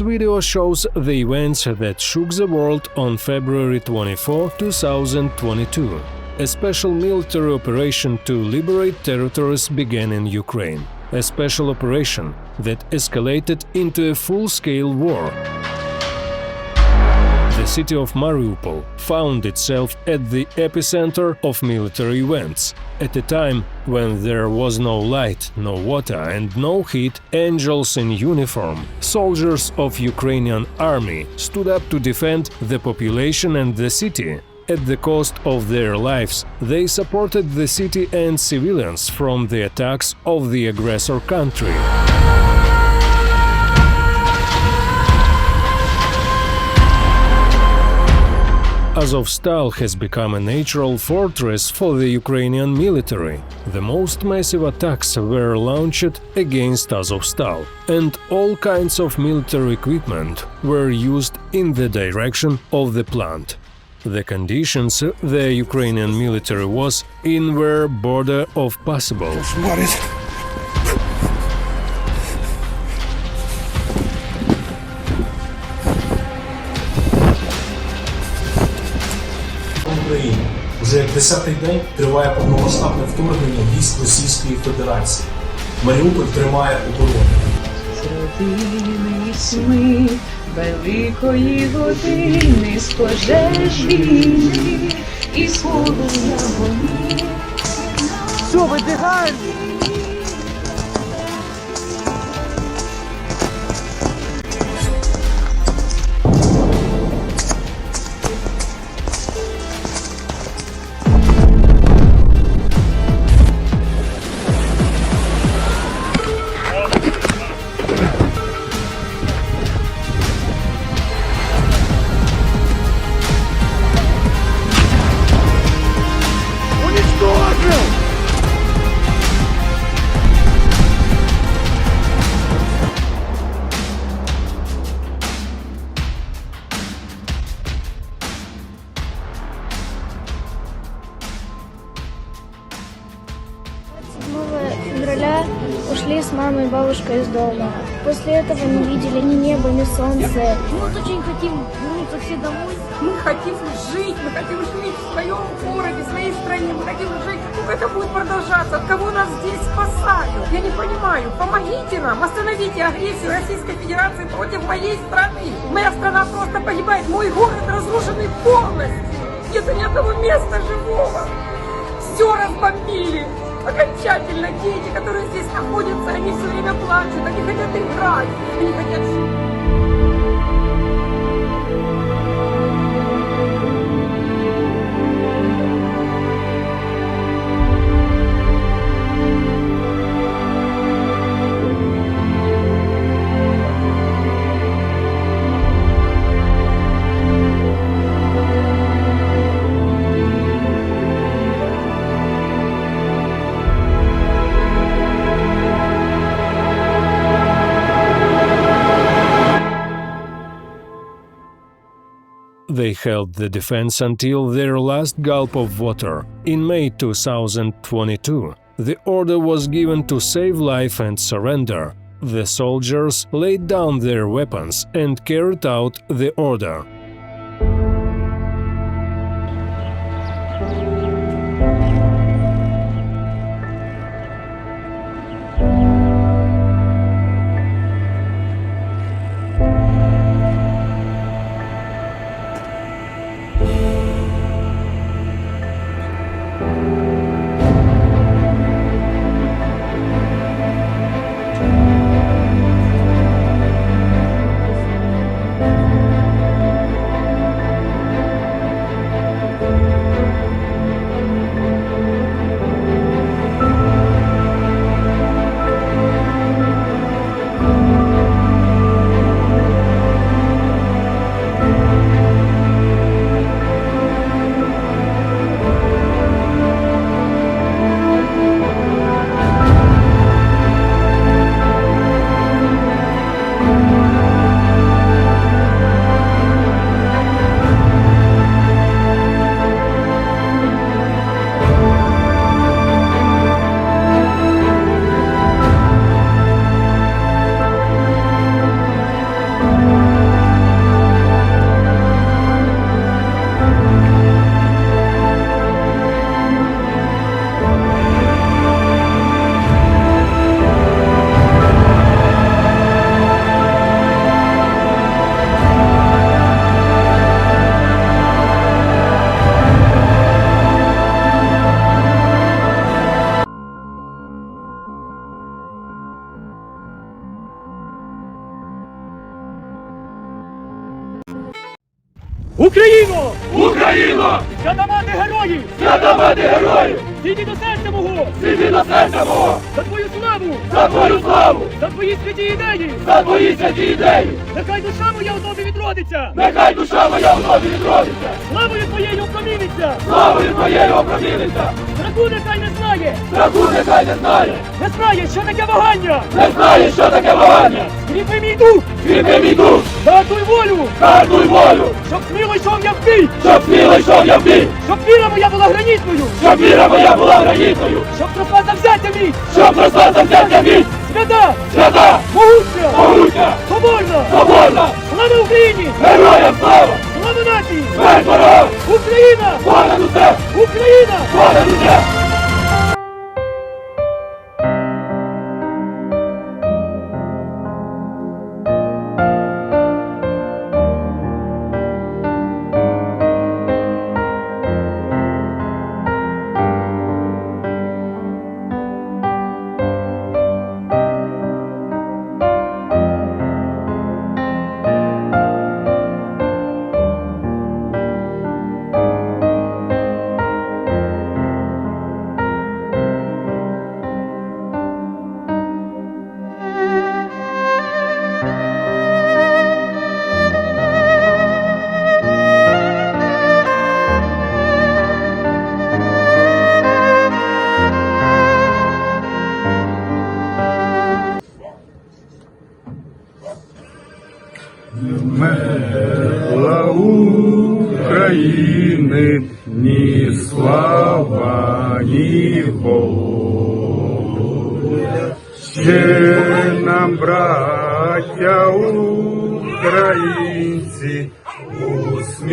This video shows the events that shook the world on February 24, 2022. A special military operation to liberate territories began in Ukraine. A special operation that escalated into a full scale war. The city of Mariupol found itself at the epicenter of military events. At a time when there was no light, no water, and no heat, angels in uniform, soldiers of Ukrainian army, stood up to defend the population and the city. At the cost of their lives, they supported the city and civilians from the attacks of the aggressor country. Azovstal has become a natural fortress for the Ukrainian military. The most massive attacks were launched against Azovstal, and all kinds of military equipment were used in the direction of the plant. The conditions the Ukrainian military was in were border of possible. What is десятий день триває повномасштабне вторгнення військ Російської Федерації. Маріуполь тримає оборону. Сни великої години з пожеж війни і з полум'я вогні. Все, вибігаємо! Мамой и бабушкой из дома. После этого не видели ни неба, ни солнца. Мы вот очень хотим вернуться все домой. Мы хотим жить, мы хотим жить в своем городе, в своей стране, мы хотим жить. Как это будет продолжаться? От кого нас здесь спасают? Я не понимаю. Помогите нам, остановите агрессию Российской Федерации против моей страны. Моя страна просто погибает, мой город разрушенный полностью. Нету ни одного места живого. Все разбомбили. Окончательно дети, которые здесь находятся, они все время плачут, они хотят играть, они хотят жить. Held the defense until their last gulp of water. In May 2022, the order was given to save life and surrender. The soldiers laid down their weapons and carried out the order. Мати героїв! Сіді до серця мого! Сіді до серця мого! За твою славу! За твою славу! За твої святі ідеї! За твої святі ідеї! Нехай душа моя у тобі відродиться! Нехай душа моя в тобі відродиться! Славою твоєю опроміниться! Славою твоєю опроміниться! Страху нехай не знає! Страху нехай не знає! Не знає, що таке вагання! Не знає, що таке вагання! Скріпи мій дух! Скріпи мій дух! Датуй волю! Датуй волю! Щоб сміло йшов я в бій! Щоб сміло йшов я в бій! Щоб віра моя була гранітною! Щоб віра моя була гранітною! Щоб тропа завзяття мій! Щоб тропа завзяття мій! Свята! Свята! Могутня! Могутня! Соборна! Соборна! Слава Україні! Героям слава! Слава нації! Смерть! Україна! Понад усе! Україна! Понад усе!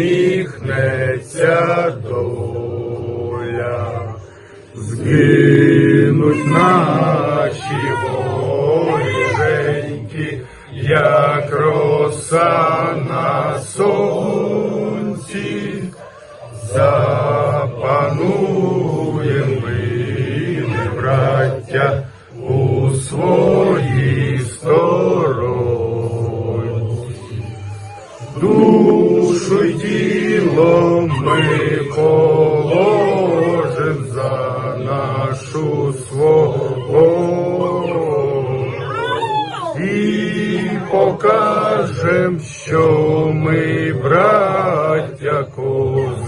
Усміхнеться доля. Згинуть наші воїненьки, як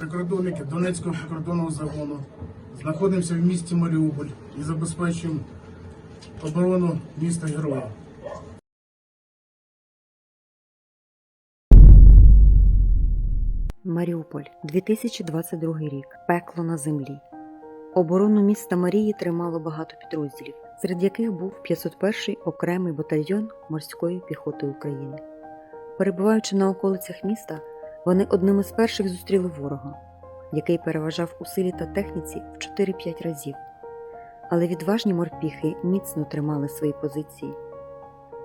прикордонники Донецького прикордонного загону, знаходимося в місті Маріуполь і забезпечуємо оборону міста Героя. Маріуполь, 2022 рік. Пекло на землі. Оборону міста Марії тримало багато підрозділів, серед яких був 501-й окремий батальйон морської піхоти України. Перебуваючи на околицях міста, вони одним із перших зустріли ворога, який переважав у силі та техніці в 4-5 разів. Але відважні морпіхи міцно тримали свої позиції.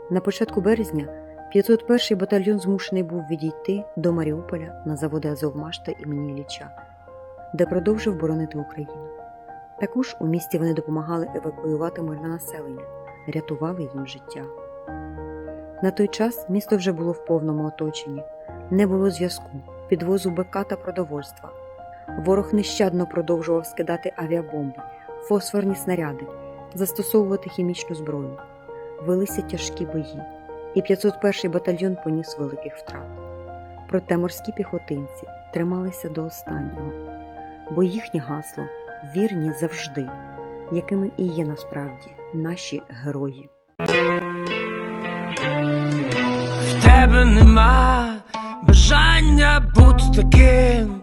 На початку березня 501-й батальйон змушений був відійти до Маріуполя на заводи Азовмашта імені Ілліча, де продовжив боронити Україну. Також у місті вони допомагали евакуювати мирне населення, рятували їм життя. На той час місто вже було в повному оточенні, не було зв'язку, підвозу БК та продовольства. Ворог нещадно продовжував скидати авіабомби, фосфорні снаряди, застосовувати хімічну зброю. Велися тяжкі бої, і 501-й батальйон поніс великих втрат. Проте морські піхотинці трималися до останнього, бо їхнє гасло вірні завжди, якими і є насправді наші герої. В тебе нема бажання бути таким,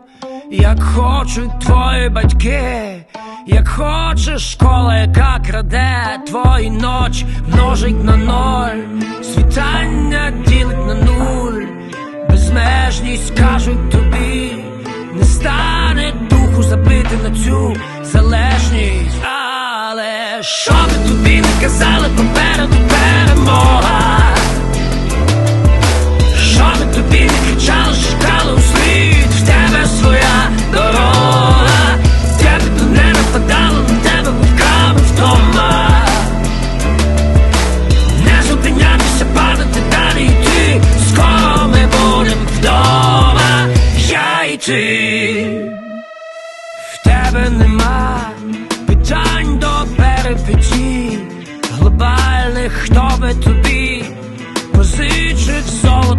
як хочуть твої батьки, як хоче школа, яка краде твої ночі, множить на ноль, світання ділить на нуль, безмежність кажуть тобі, не стане духу забити на цю залежність. Але що би тобі не казали, попереду перемога. Що би тобі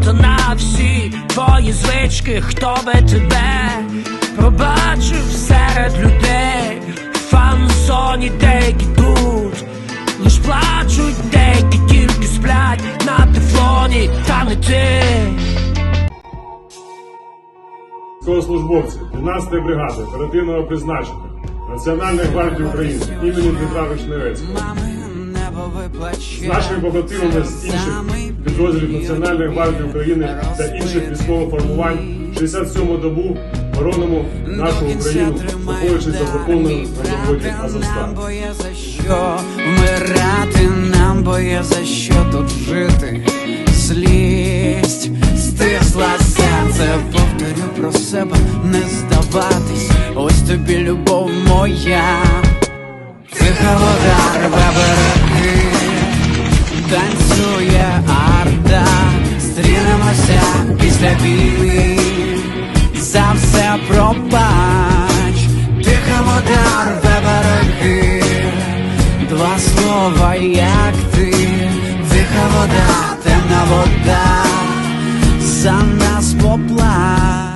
золото на всі твої звички, хто би тебе пробачив серед людей, в фан-зоні деякі тут, лиш плачуть, деякі тільки сплять на тефлоні, та не ти. Військовослужбовці 12-ї бригади оперативного призначення Національної гвардії України імені Дмитра Вишневецького. З нашими побратимами з інших підрозділів Національної гвардії України та інших військових формувань 67-му добу боронимо нашу Україну, знаходячись за законом на заводі Азовстан. Вмирати нам, бо є за що тут жити. Злість стисла серце, повторю про себе, не здаватись. Ось тобі любов моя, тиха вода, рве береги, танцює арта, стрінемося після війни, за все пробач, тихим удар береги, два слова, як ти, тиха вода, темна вода, за нас поплач.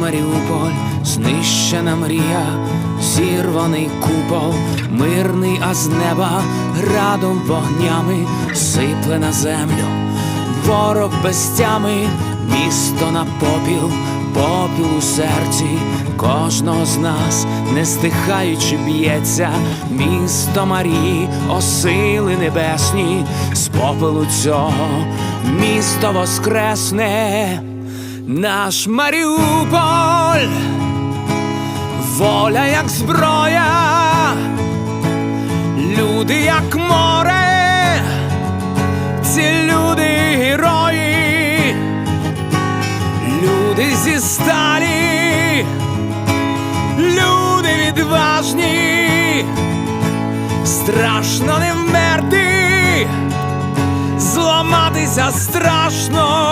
Маріуполь, знищена мрія, зірваний купол, мирний, а з неба градом вогнями сипле на землю, ворог без тями, місто на попіл, попіл у серці. Кожного з нас, не стихаючи б'ється, місто Марії, осили небесні, з попелу цього місто воскресне, наш Маріуполь, воля як зброя, люди як море, ці люди герої, люди зі сталі, люди відважні, страшно не вмерти зламатися страшно.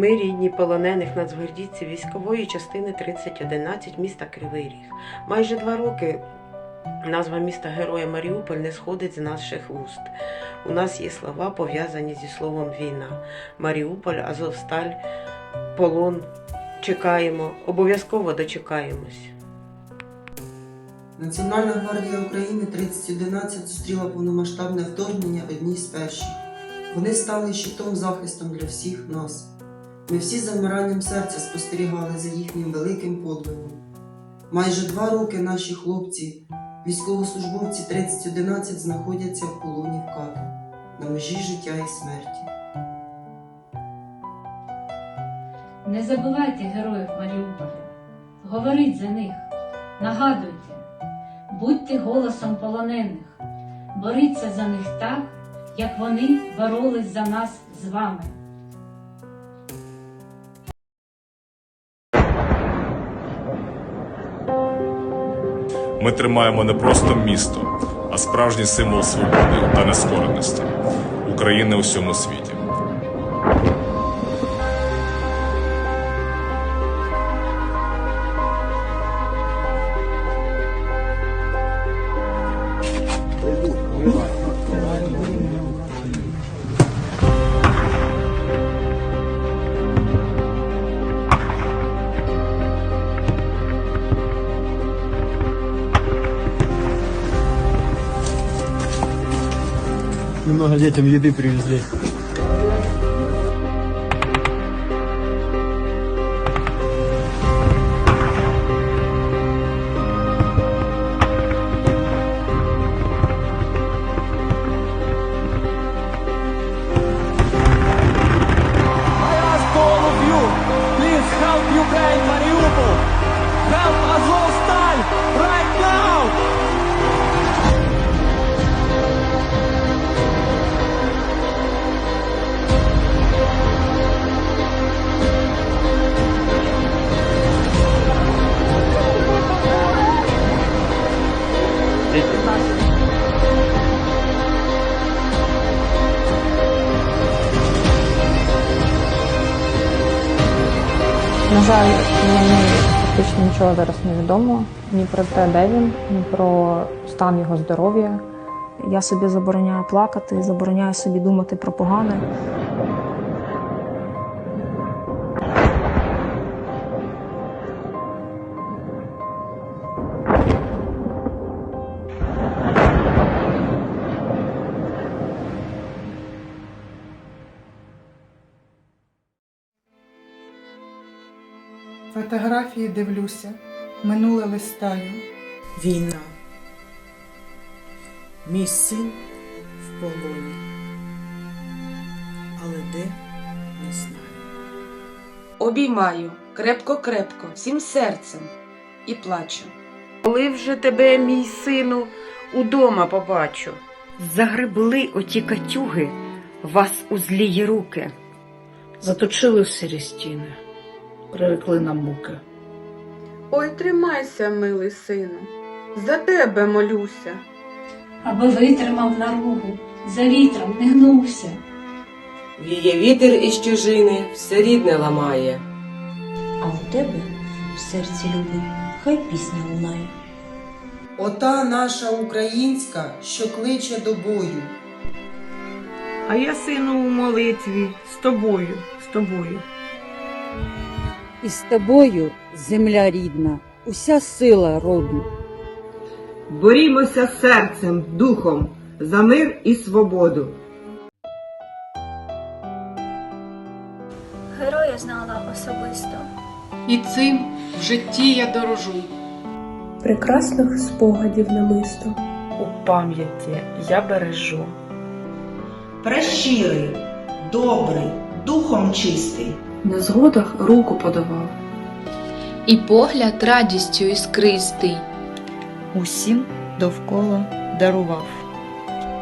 Ми рідні полонених нацгвардійців військової частини 3011 міста Кривий Ріг. Майже два роки назва міста Героя Маріуполь не сходить з наших вуст. У нас є слова, пов'язані зі словом війна. Маріуполь, Азовсталь, полон. Чекаємо, обов'язково дочекаємось. Національна гвардія України 3011 зустріла повномасштабне вторгнення одні з перших. Вони стали щитом захистом для всіх нас. Ми всі з замиранням серця спостерігали за їхнім великим подвигом. Майже два роки наші хлопці, військовослужбовці 3011 знаходяться в полоні в кату на межі життя і смерті. Не забувайте героїв Маріуполя, говоріть за них, нагадуйте, будьте голосом полонених, боріться за них так, як вони боролись за нас з вами. Ми тримаємо не просто місто, а справжній символ свободи та нескореності України у всьому світі. недавно детям еды привезли. help Ukraine, Mariupol! Help Azovstal right now! На жаль, мені фактично нічого зараз не відомо ні про те, де він, ні про стан його здоров'я. Я собі забороняю плакати, забороняю собі думати про погане. Фотографії дивлюся, минуле листаю. Війна. Мій син в полоні. Але де не знаю. Обіймаю крепко-крепко, всім серцем і плачу. Коли вже тебе, мій сину, удома побачу. Загребли оті катюги вас у злії руки. Заточили в сірі стіни, прирекли на муки. Ой, тримайся, милий сину, за тебе молюся. Аби витримав наругу, за вітром не гнувся. Віє вітер із чужини, все рідне ламає. А у тебе в серці любий, хай пісня лунає. Ота наша українська, що кличе до бою. А я, сину, у молитві з тобою, з тобою. І з тобою, земля рідна, уся сила роду. Борімося серцем, духом за мир і свободу. Героя знала особисто. І цим в житті я дорожу. Прекрасних спогадів намисто. У пам'яті я бережу. Прещирий, добрий, духом чистий. На згодах руку подавав. І погляд радістю іскристий. Усім довкола дарував.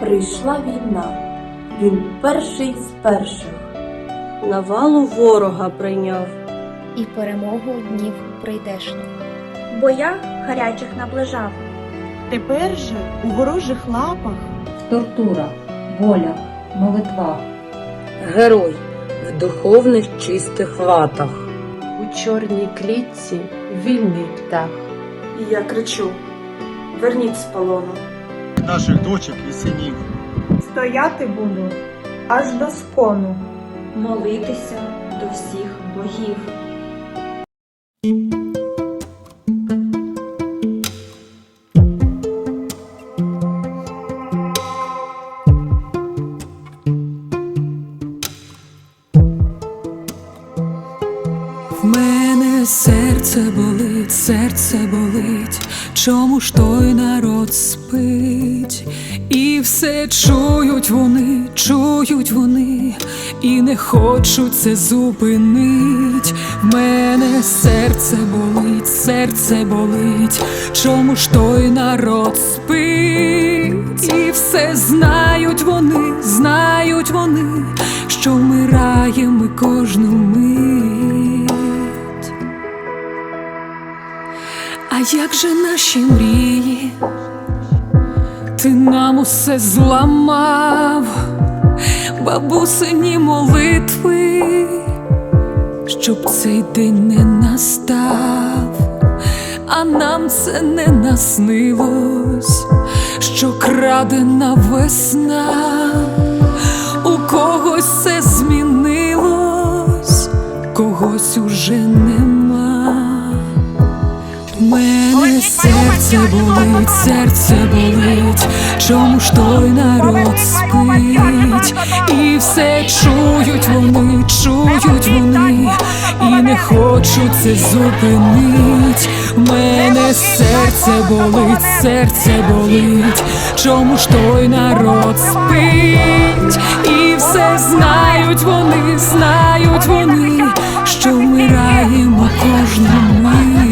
Прийшла війна, він перший з перших. Навалу ворога прийняв. І перемогу днів прийдешніх. Боя гарячих наближав. Тепер же у ворожих лапах Тортура, воля, молитва. Герой в духовних чистих латах. У чорній клітці вільний птах. І я кричу: верніть з полону. Наших дочок і синів. Стояти буду аж до скону. Молитися до всіх богів. Чують вони, чують вони, і не хочуть це зупинить. В мене серце болить, серце болить, чому ж той народ спить, і все знають вони, знають вони, що вмираємо ми кожну мить. А як же наші мрії? Ти нам усе зламав, бабусині молитви, щоб цей день не настав, а нам це не наснилось, що крадена весна, у когось все змінилось, когось уже нема. Мене серце болить, серце болить, чому ж той народ спить, і все чують вони, чують вони, і не хочуть це зупинить. Мене серце болить, серце болить, чому ж той народ спить, і все знають вони, знають вони, що вмираємо кожну мить.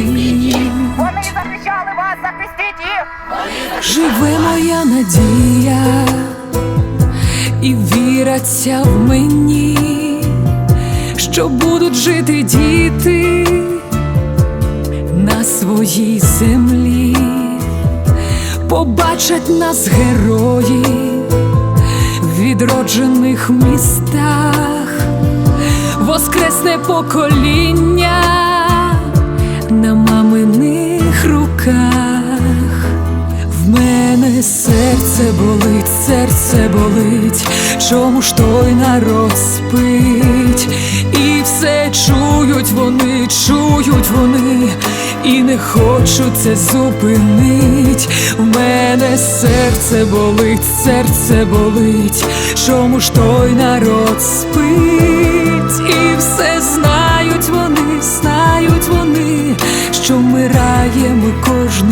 Живе моя надія, і віра ця в мені, що будуть жити діти на своїй землі, побачать нас герої в відроджених містах, воскресне покоління на маминих руках. Серце болить, серце болить, чому ж той народ спить, і все чують вони, чують вони, і не хочуть це зупинить. В мене серце болить, серце болить, чому ж той народ спить, і все знають вони, знають вони, що вмираємо кожну